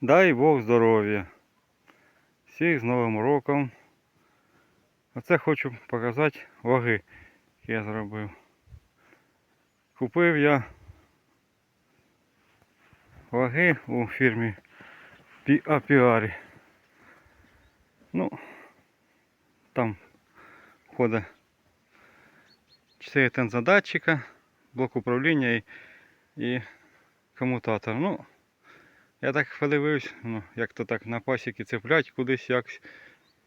Дай Бог здоров'я. Всіх з Новим роком. Оце хочу показати ваги, які я зробив. Купив я ваги у фірмі Пі- Апіарі. Ну, там входить 4 тензодатчика, блок управління і, і комутатор. Ну, я так подивився, ну, як то так на пасіки цеплять кудись якось.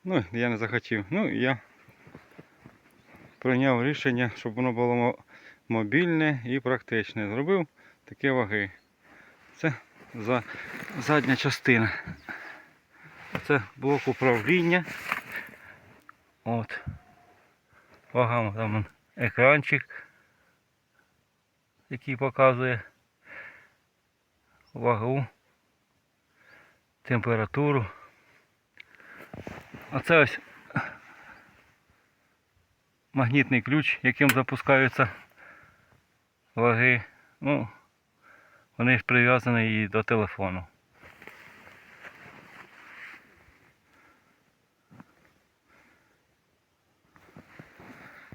Ну, я не захотів. Ну, я прийняв рішення, щоб воно було мобільне і практичне. Зробив такі ваги. Це за задня частина. Це блок управління. От. Вага там екранчик, який показує вагу, температуру. А це ось магнітний ключ, яким запускаються ваги. Ну, вони ж прив'язані і до телефону.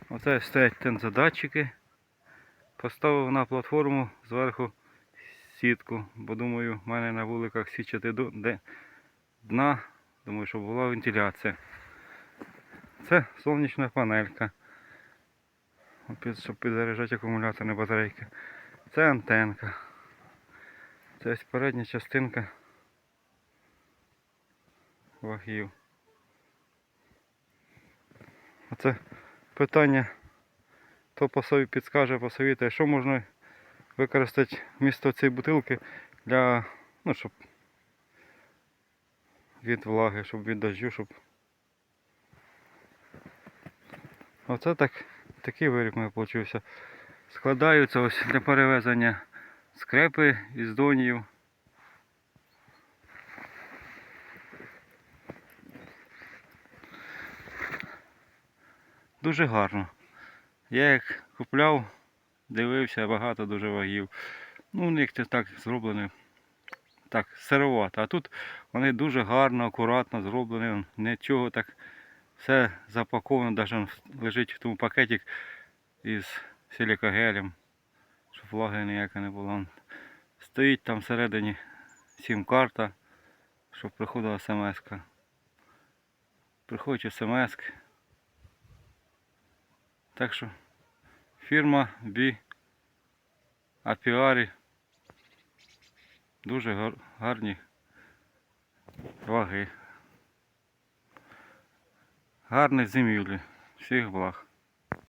Оце стоять тензодатчики. Поставив на платформу зверху сітку, бо думаю, в мене на вуликах січати де дна, думаю, щоб була вентиляція. Це сонячна панелька. Щоб підзаряджати акумуляторні батарейки. Це антенка. Це ось передня частинка вагів. Оце питання, хто по собі підскаже, посовітує, що можна використати вмісто цієї бутилки для, ну, щоб від влаги, щоб від дождю, щоб. Оце так, такий виріб у мене вийшов. Складаються ось для перевезення скрепи із донів. Дуже гарно. Я як купляв, дивився, багато дуже вагів. Ну, у них це так зроблено, так, сировато. А тут вони дуже гарно, акуратно зроблені. Нічого так все запаковано, навіть лежить в тому пакетик із силікогелем, щоб влаги ніяка не було. Стоїть там всередині сім-карта, щоб приходила смс. -ка. Приходить смс. -ка. Так що фірма B Апіарі дуже гарні ваги. Гарних зимівлі. Всіх благ.